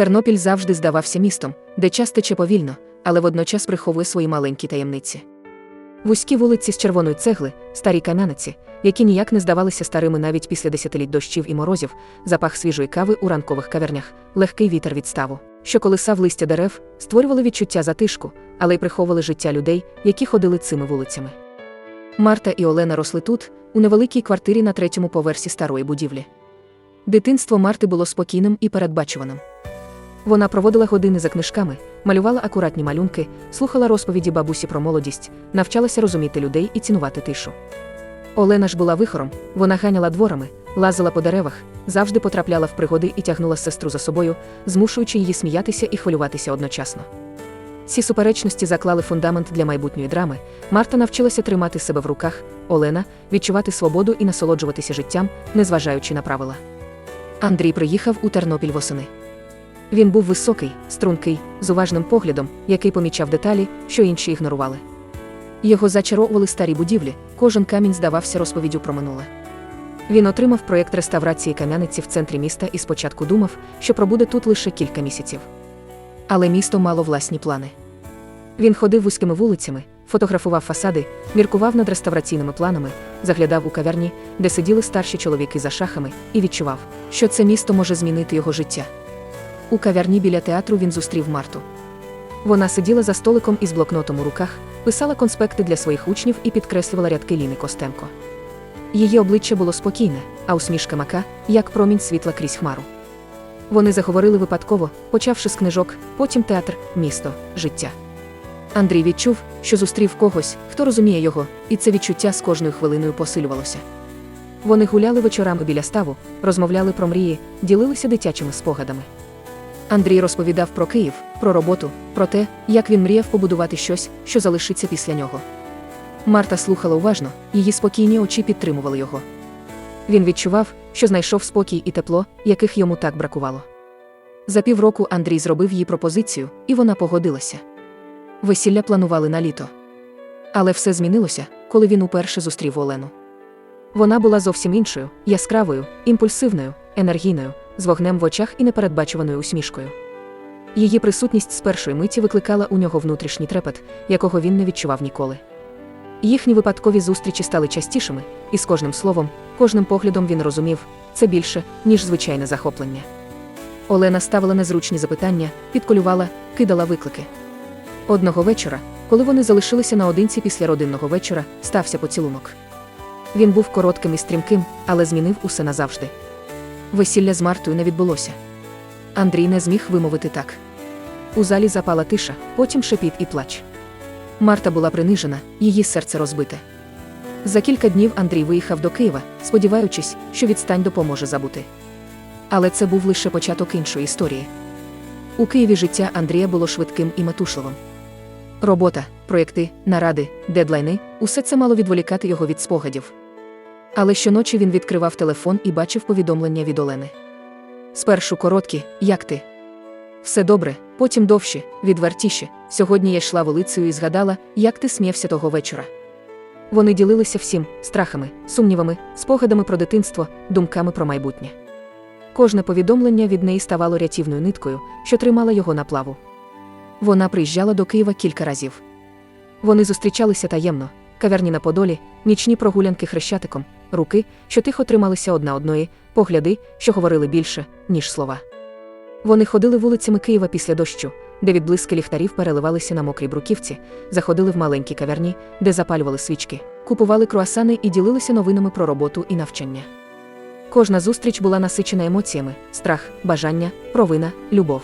Тернопіль завжди здавався містом, де час тече повільно, але водночас приховує свої маленькі таємниці. Вузькі вулиці з червоної цегли, старі кам'яниці, які ніяк не здавалися старими навіть після десятиліть дощів і морозів, запах свіжої кави у ранкових кавернях, легкий вітер від ставу, що колисав листя дерев, створювали відчуття затишку, але й приховували життя людей, які ходили цими вулицями. Марта і Олена росли тут, у невеликій квартирі на третьому поверсі старої будівлі. Дитинство Марти було спокійним і передбачуваним. Вона проводила години за книжками, малювала акуратні малюнки, слухала розповіді бабусі про молодість, навчалася розуміти людей і цінувати тишу. Олена ж була вихором, вона ганяла дворами, лазила по деревах, завжди потрапляла в пригоди і тягнула сестру за собою, змушуючи її сміятися і хвилюватися одночасно. Ці суперечності заклали фундамент для майбутньої драми. Марта навчилася тримати себе в руках, Олена відчувати свободу і насолоджуватися життям, незважаючи на правила. Андрій приїхав у Тернопіль восени. Він був високий, стрункий, з уважним поглядом, який помічав деталі, що інші ігнорували. Його зачаровували старі будівлі, кожен камінь здавався розповіддю про минуле. Він отримав проєкт реставрації кам'яниці в центрі міста і спочатку думав, що пробуде тут лише кілька місяців. Але місто мало власні плани. Він ходив вузькими вулицями, фотографував фасади, міркував над реставраційними планами, заглядав у кав'ярні, де сиділи старші чоловіки за шахами, і відчував, що це місто може змінити його життя. У кав'ярні біля театру він зустрів Марту. Вона сиділа за столиком із блокнотом у руках, писала конспекти для своїх учнів і підкреслювала рядки Ліни Костенко. Її обличчя було спокійне, а усмішка мака, як промінь світла крізь хмару. Вони заговорили випадково, почавши з книжок, потім театр, місто, життя. Андрій відчув, що зустрів когось, хто розуміє його, і це відчуття з кожною хвилиною посилювалося. Вони гуляли вечорами біля ставу, розмовляли про мрії, ділилися дитячими спогадами. Андрій розповідав про Київ, про роботу, про те, як він мріяв побудувати щось, що залишиться після нього. Марта слухала уважно, її спокійні очі підтримували його. Він відчував, що знайшов спокій і тепло, яких йому так бракувало. За півроку Андрій зробив їй пропозицію, і вона погодилася. Весілля планували на літо. Але все змінилося, коли він уперше зустрів Олену. Вона була зовсім іншою, яскравою, імпульсивною, енергійною, з вогнем в очах і непередбачуваною усмішкою. Її присутність з першої миті викликала у нього внутрішній трепет, якого він не відчував ніколи. Їхні випадкові зустрічі стали частішими, і з кожним словом, кожним поглядом він розумів це більше, ніж звичайне захоплення. Олена ставила незручні запитання, підколювала, кидала виклики. Одного вечора, коли вони залишилися наодинці після родинного вечора, стався поцілунок. Він був коротким і стрімким, але змінив усе назавжди. Весілля з Мартою не відбулося. Андрій не зміг вимовити так. У залі запала тиша, потім шепіт і плач. Марта була принижена, її серце розбите. За кілька днів Андрій виїхав до Києва, сподіваючись, що відстань допоможе забути. Але це був лише початок іншої історії. У Києві життя Андрія було швидким і метушливим. Робота, проєкти, наради, дедлайни усе це мало відволікати його від спогадів. Але щоночі він відкривав телефон і бачив повідомлення від Олени. Спершу короткі, як ти? Все добре, потім довші, відвертіші. Сьогодні я йшла вулицею і згадала, як ти сміявся того вечора. Вони ділилися всім страхами, сумнівами, спогадами про дитинство, думками про майбутнє. Кожне повідомлення від неї ставало рятівною ниткою, що тримала його на плаву. Вона приїжджала до Києва кілька разів. Вони зустрічалися таємно, каверні на Подолі, нічні прогулянки хрещатиком, руки, що тихо трималися одна одної, погляди, що говорили більше, ніж слова. Вони ходили вулицями Києва після дощу, де відблиски ліхтарів переливалися на мокрій бруківці, заходили в маленькі каверні, де запалювали свічки, купували круасани і ділилися новинами про роботу і навчання. Кожна зустріч була насичена емоціями: страх, бажання, провина, любов.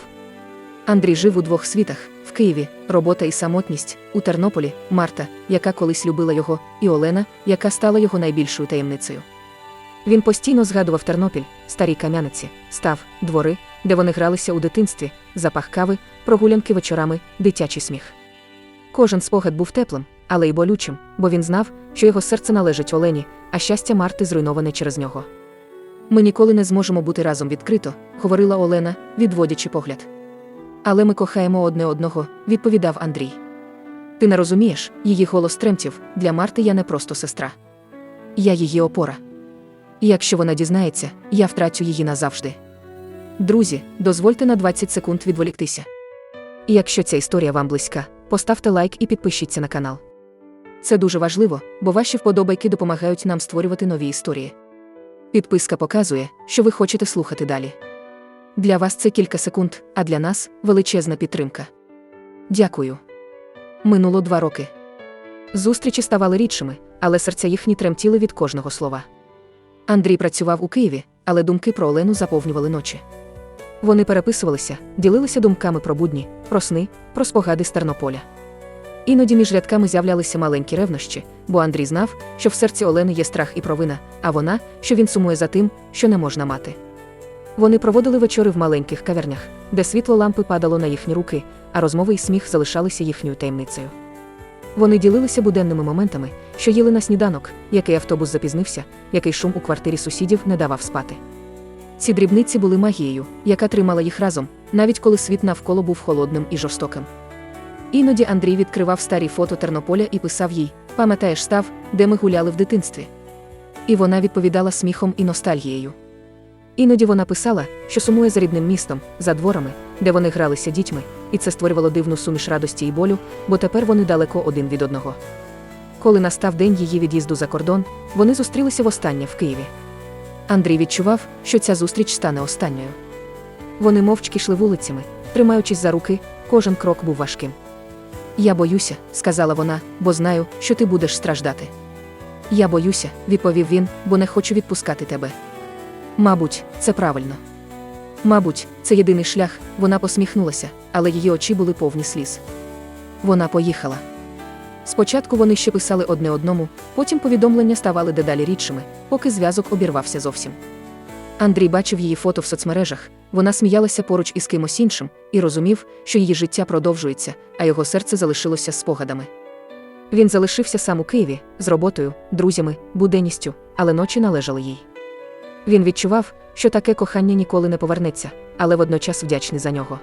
Андрій жив у двох світах Києві, робота і самотність, у Тернополі, Марта, яка колись любила його, і Олена, яка стала його найбільшою таємницею. Він постійно згадував Тернопіль, старі кам'яниці, став, двори, де вони гралися у дитинстві, запах кави, прогулянки вечорами, дитячий сміх. Кожен спогад був теплим, але й болючим, бо він знав, що його серце належить Олені, а щастя Марти зруйноване через нього. Ми ніколи не зможемо бути разом відкрито, говорила Олена, відводячи погляд. Але ми кохаємо одне одного, відповідав Андрій. Ти не розумієш, її голос тремтів, для Марти я не просто сестра. Я її опора. Якщо вона дізнається, я втрачу її назавжди. Друзі, дозвольте на 20 секунд відволіктися. Якщо ця історія вам близька, поставте лайк і підпишіться на канал. Це дуже важливо, бо ваші вподобайки допомагають нам створювати нові історії. Підписка показує, що ви хочете слухати далі. Для вас це кілька секунд, а для нас величезна підтримка. Дякую. Минуло два роки. Зустрічі ставали рідшими, але серця їхні тремтіли від кожного слова. Андрій працював у Києві, але думки про Олену заповнювали ночі. Вони переписувалися, ділилися думками про будні, про сни, про спогади з Тернополя. Іноді між рядками з'являлися маленькі ревнощі, бо Андрій знав, що в серці Олени є страх і провина, а вона, що він сумує за тим, що не можна мати. Вони проводили вечори в маленьких кавернях, де світло лампи падало на їхні руки, а розмови і сміх залишалися їхньою таємницею. Вони ділилися буденними моментами, що їли на сніданок, який автобус запізнився, який шум у квартирі сусідів не давав спати. Ці дрібниці були магією, яка тримала їх разом, навіть коли світ навколо був холодним і жорстоким. Іноді Андрій відкривав старі фото Тернополя і писав їй: Пам'ятаєш став, де ми гуляли в дитинстві? І вона відповідала сміхом і ностальгією. Іноді вона писала, що сумує за рідним містом, за дворами, де вони гралися дітьми, і це створювало дивну суміш радості і болю, бо тепер вони далеко один від одного. Коли настав день її від'їзду за кордон, вони зустрілися востаннє в Києві. Андрій відчував, що ця зустріч стане останньою. Вони мовчки йшли вулицями, тримаючись за руки, кожен крок був важким. Я боюся, сказала вона, бо знаю, що ти будеш страждати. Я боюся, відповів він, бо не хочу відпускати тебе. Мабуть, це правильно. Мабуть, це єдиний шлях, вона посміхнулася, але її очі були повні сліз. Вона поїхала. Спочатку вони ще писали одне одному, потім повідомлення ставали дедалі рідшими, поки зв'язок обірвався зовсім. Андрій бачив її фото в соцмережах, вона сміялася поруч із кимось іншим і розумів, що її життя продовжується, а його серце залишилося спогадами. Він залишився сам у Києві з роботою, друзями, буденністю, але ночі належали їй. Він відчував, що таке кохання ніколи не повернеться, але водночас вдячний за нього.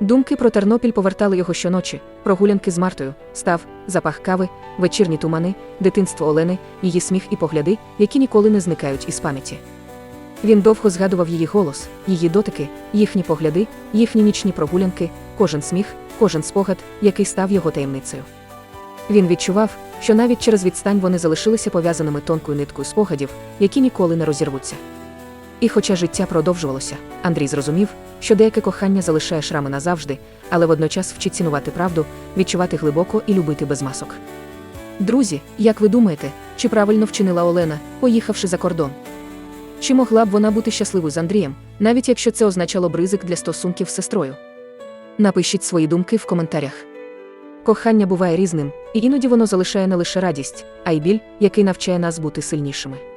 Думки про Тернопіль повертали його щоночі, прогулянки з Мартою, став, запах кави, вечірні тумани, дитинство Олени, її сміх і погляди, які ніколи не зникають із пам'яті. Він довго згадував її голос, її дотики, їхні погляди, їхні нічні прогулянки, кожен сміх, кожен спогад, який став його таємницею. Він відчував, що навіть через відстань вони залишилися пов'язаними тонкою ниткою спогадів, які ніколи не розірвуться. І хоча життя продовжувалося, Андрій зрозумів, що деяке кохання залишає шрами назавжди, але водночас вчить цінувати правду, відчувати глибоко і любити без масок. Друзі, як ви думаєте, чи правильно вчинила Олена, поїхавши за кордон? Чи могла б вона бути щасливою з Андрієм, навіть якщо це означало б ризик для стосунків з сестрою? Напишіть свої думки в коментарях. Кохання буває різним, і іноді воно залишає не лише радість, а й біль, який навчає нас бути сильнішими.